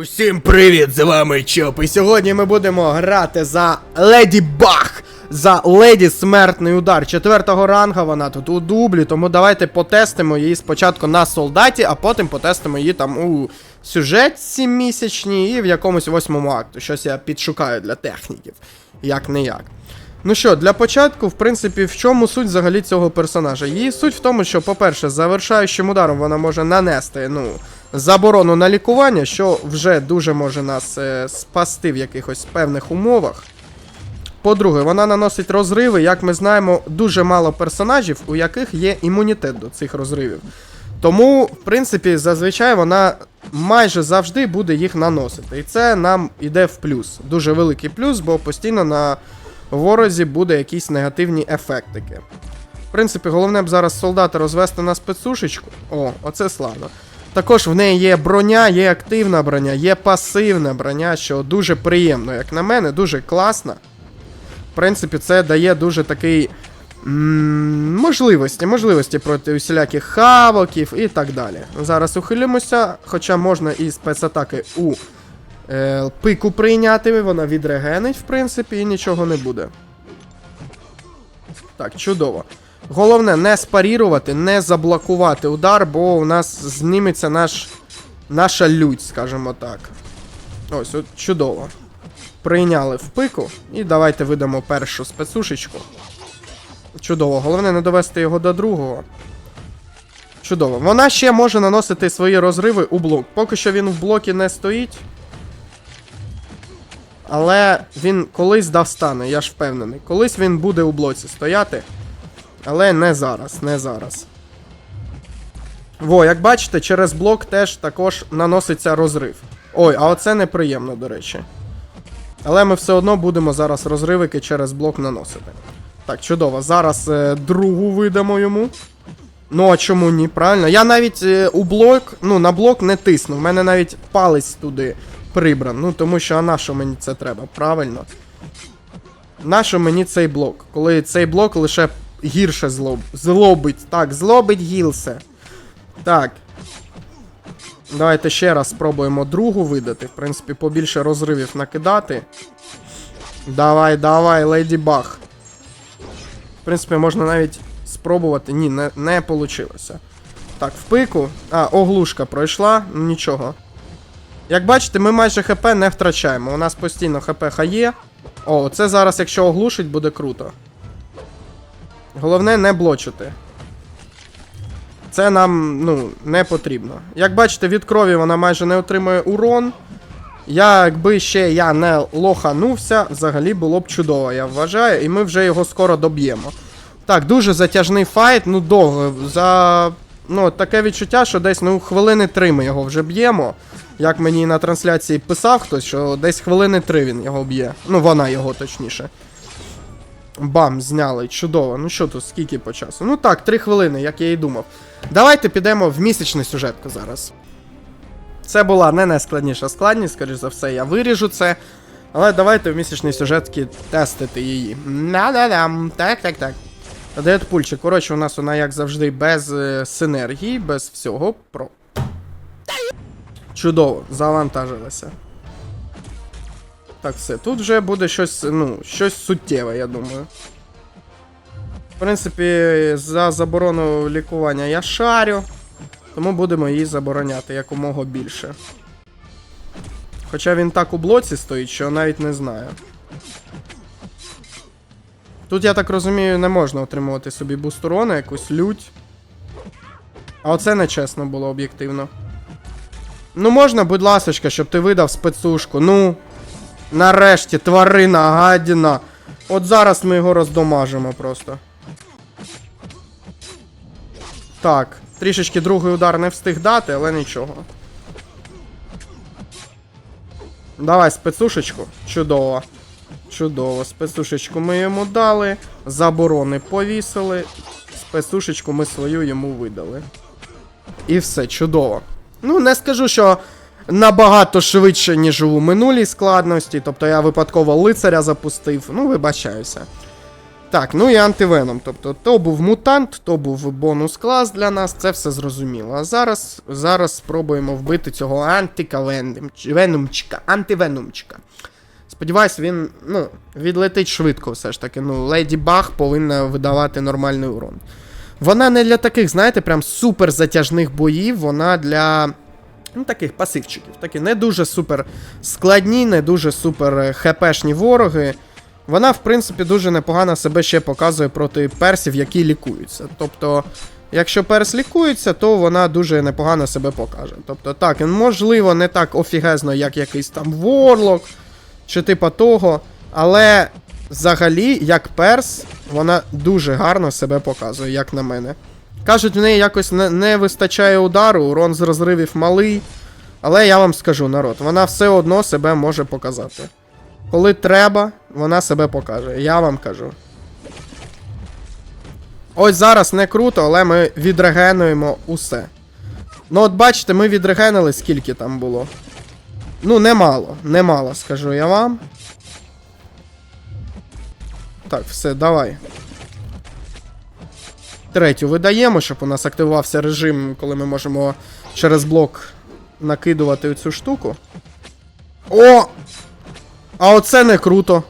Усім привіт! З вами Чоп. І сьогодні ми будемо грати за Леді Бах! За Леді Смертний удар. Четвертого ранга вона тут у дублі, тому давайте потестимо її спочатку на солдаті, а потім потестимо її там у сюжетці місячній і в якомусь восьмому акту. Щось я підшукаю для техніків. Як не як. Ну що, для початку, в принципі, в чому суть взагалі цього персонажа? Її суть в тому, що, по-перше, завершаючим ударом вона може нанести, ну, заборону на лікування, що вже дуже може нас е, спасти в якихось певних умовах. По-друге, вона наносить розриви, як ми знаємо, дуже мало персонажів, у яких є імунітет до цих розривів. Тому, в принципі, зазвичай вона майже завжди буде їх наносити. І це нам іде в плюс. Дуже великий плюс, бо постійно на ворозі буде якісь негативні ефектики. В принципі, головне б зараз солдата розвести на спецсушечку. О, оце славно. Також в неї є броня, є активна броня, є пасивна броня, що дуже приємно, як на мене, дуже класно. В принципі, це дає дуже такий. можливості, можливості проти усіляких хавоків і так далі. Зараз ухилимося, хоча можна і спецатаки у е, пику прийняти, вона відрегенить, в принципі, і нічого не буде. Так, чудово. Головне не спарірувати, не заблокувати удар, бо у нас зніметься наш, наша лють, скажімо так. Ось, от чудово. Прийняли в пику. І давайте видамо першу спецушечку. Чудово. Головне не довести його до другого. Чудово. Вона ще може наносити свої розриви у блок. Поки що він в блокі не стоїть. Але він колись достане, я ж впевнений. Колись він буде у блоці стояти. Але не зараз, не зараз. Во, як бачите, через блок теж також наноситься розрив. Ой, а оце неприємно, до речі. Але ми все одно будемо зараз розривики через блок наносити. Так, чудово. Зараз е, другу видамо йому. Ну, а чому ні? Правильно? Я навіть е, у блок, ну, на блок не тисну. В мене навіть палець туди прибран. Ну, тому що а на що мені це треба? Правильно. Нащо мені цей блок? Коли цей блок лише гірше злоб... злобить. Так, злобить гілсе. Так. Давайте ще раз спробуємо другу видати. В принципі, побільше розривів накидати. Давай, давай, леді баг. В принципі, можна навіть спробувати. Ні, не, не получилося. Так, в пику. А, оглушка пройшла, нічого. Як бачите, ми майже ХП не втрачаємо. У нас постійно ХП хає. О, це зараз, якщо оглушить, буде круто. Головне не блочити. Це нам, ну, не потрібно. Як бачите, від крові вона майже не отримує урон. Якби ще я не лоханувся, взагалі було б чудово, я вважаю, і ми вже його скоро доб'ємо. Так, дуже затяжний файт, ну довго. За. Ну, таке відчуття, що десь ну, хвилини три ми його вже б'ємо. Як мені на трансляції писав хтось, що десь хвилини три він його б'є. Ну, вона його точніше. Бам, зняли, чудово. Ну що тут, скільки по часу? Ну так, три хвилини, як я і думав. Давайте підемо в місячну сюжетку зараз. Це була не найскладніша складність, скоріш за все, я виріжу це. Але давайте в місячній сюжетці тестити її. На-да-дам. Так, так, так. Дедпульчик, коротше, у нас вона, як завжди, без е, синергії, без всього. Про. Чудово, завантажилася. Так, все. Тут вже буде щось, ну, щось суттєве, я думаю. В принципі, за заборону лікування я шарю. Тому будемо її забороняти якомога більше. Хоча він так у блоці стоїть, що навіть не знаю. Тут, я так розумію, не можна отримувати собі буст урона, якусь лють. А оце нечесно було об'єктивно. Ну можна, будь ласочка, щоб ти видав спецушку. Ну. Нарешті, тварина, гадіна. От зараз ми його роздомажимо просто. Так, трішечки другий удар не встиг дати, але нічого. Давай спецушечку. Чудово. Чудово. Спецушечку ми йому дали. Заборони повісили. Спецушечку ми свою йому видали. І все, чудово. Ну, не скажу, що набагато швидше, ніж у минулій складності. Тобто я випадково лицаря запустив. Ну, вибачаюся. Так, ну і антивеном. Тобто, то був мутант, то був бонус клас для нас, це все зрозуміло. А зараз, зараз спробуємо вбити цього антикавенумчика, антивенумчика. Сподіваюсь, він ну, відлетить швидко все ж таки. Ну, Леді Баг повинна видавати нормальний урон. Вона не для таких, знаєте, прям супер затяжних боїв, вона для. Ну, таких пасивчиків. Такі не дуже супер складні, не дуже супер е, хпшні вороги. Вона, в принципі, дуже непогано себе ще показує проти персів, які лікуються. Тобто, якщо перс лікується, то вона дуже непогано себе покаже. Тобто, так, можливо, не так офігезно, як якийсь там Ворлок, чи типа того, але взагалі, як перс, вона дуже гарно себе показує, як на мене. Кажуть, в неї якось не, не вистачає удару, урон з розривів малий. Але я вам скажу, народ, вона все одно себе може показати. Коли треба, вона себе покаже. Я вам кажу. Ось зараз не круто, але ми відрегенуємо усе. Ну, от бачите, ми відрегенили, скільки там було. Ну, немало, немало, скажу я вам. Так, все, давай. Третю видаємо, щоб у нас активувався режим, коли ми можемо через блок накидувати цю штуку. О! А оце не круто.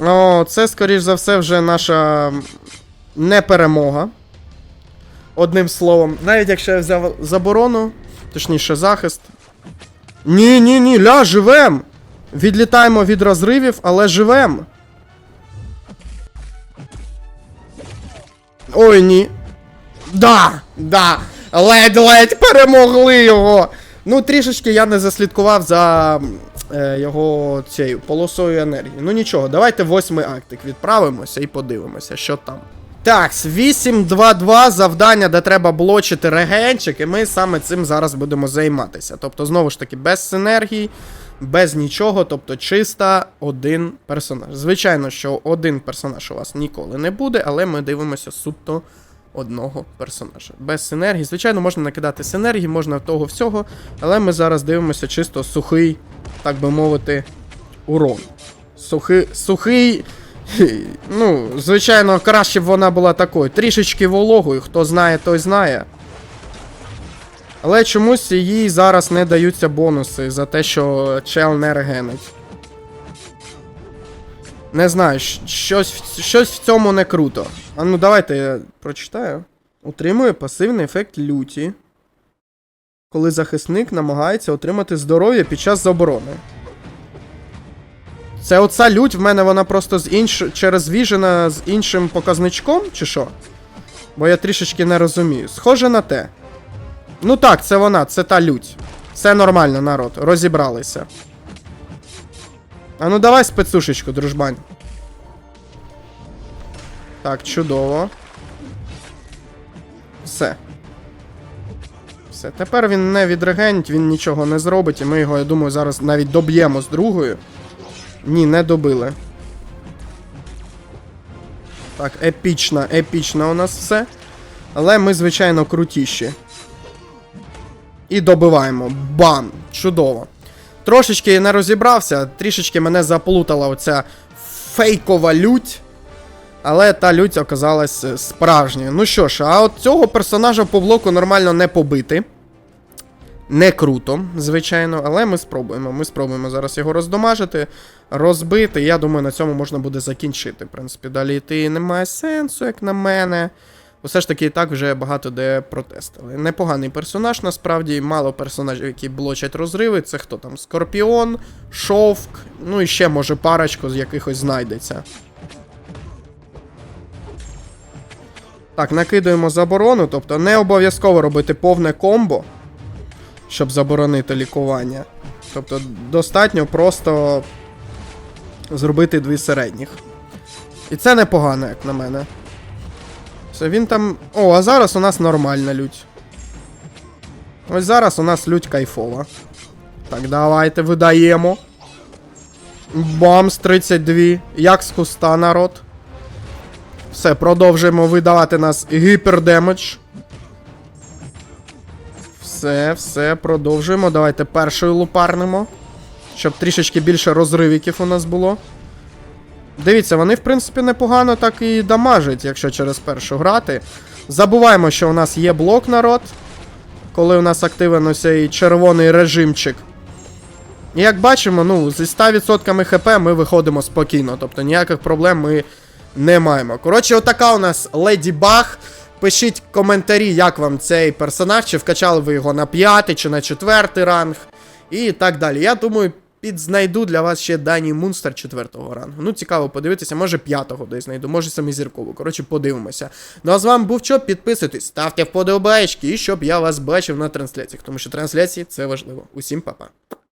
О, це, скоріш за все, вже наша не перемога. Одним словом, навіть якщо я взяв заборону, точніше захист. Ні, ні, ні, ля, живем! Відлітаємо від розривів, але живем. Ой, ні. Да, да. Ледь-ледь перемогли його. Ну, трішечки я не заслідкував за е, його цією полосою енергії. Ну нічого, давайте восьмий актик відправимося і подивимося, що там. Так, 8-2-2 завдання, де треба блочити регенчик, і ми саме цим зараз будемо займатися. Тобто, знову ж таки, без синергії, без нічого, тобто чисто один персонаж. Звичайно, що один персонаж у вас ніколи не буде, але ми дивимося суто одного персонажа. Без синергії. Звичайно, можна накидати синергії, можна того всього, але ми зараз дивимося чисто сухий, так би мовити, урон. Сухий. сухий. Ну, звичайно, краще б вона була такою. Трішечки вологою, хто знає, той знає. Але чомусь їй зараз не даються бонуси за те, що чел не регенить. Не знаю, щось, щось в цьому не круто. А ну давайте я прочитаю. Утримує пасивний ефект люті. Коли захисник намагається отримати здоров'я під час заборони. Це оця лють в мене вона просто з інш... через віжена з іншим показничком, чи що? Бо я трішечки не розумію. Схоже на те. Ну так, це вона, це та лють. Все нормально, народ, розібралися. А ну давай спецушечку, дружбань. Так, чудово. Все. Все. Тепер він не відрегенить, він нічого не зробить, і ми його, я думаю, зараз навіть доб'ємо з другою. Ні, не добили. Так, епічно, епічно у нас все. Але ми, звичайно, крутіші. І добиваємо. Бам! Чудово. Трошечки не розібрався, трішечки мене заплутала оця фейкова лють. Але та лють оказалась е, справжньою. Ну що ж, а от цього персонажа по блоку нормально не побити. Не круто, звичайно, але ми спробуємо. Ми спробуємо зараз його роздомажити, розбити. Я думаю, на цьому можна буде закінчити. В принципі, далі йти немає сенсу, як на мене. Усе ж таки, і так вже багато де протестили. Непоганий персонаж, насправді, мало персонажів, які блочать розриви. Це хто там? Скорпіон, Шовк, ну і ще, може, парочку з якихось знайдеться. Так, накидуємо заборону, тобто не обов'язково робити повне комбо, щоб заборонити лікування. Тобто достатньо просто зробити дві середніх. І це непогано, як на мене. Все, він там. О, а зараз у нас нормальна лють. Ось зараз у нас лють кайфова. Так, давайте видаємо. Бамс 32. Як з куста народ. Все, продовжуємо видавати нас гіпердемедж. Все, все, продовжуємо. Давайте першою лупарнемо. Щоб трішечки більше розривіків у нас було. Дивіться, вони, в принципі, непогано так і дамажать, якщо через першу грати. Забуваємо, що у нас є блок народ, коли у нас активен цей червоний режимчик. І як бачимо, ну, зі 100% хп ми виходимо спокійно, тобто ніяких проблем ми не маємо. Коротше, отака у нас Леді Баг. Пишіть коментарі, як вам цей персонаж, чи вкачали ви його на п'ятий, чи на четвертий ранг, і так далі. Я думаю, підзнайду для вас ще Дані Мунстер четвертого рангу. Ну, цікаво подивитися, може п'ятого десь знайду, може саме зіркову. Коротше, подивимося. Ну а з вами був Чоп, підписуйтесь, ставте вподобайки, і щоб я вас бачив на трансляціях, тому що трансляції це важливо. Усім па-па.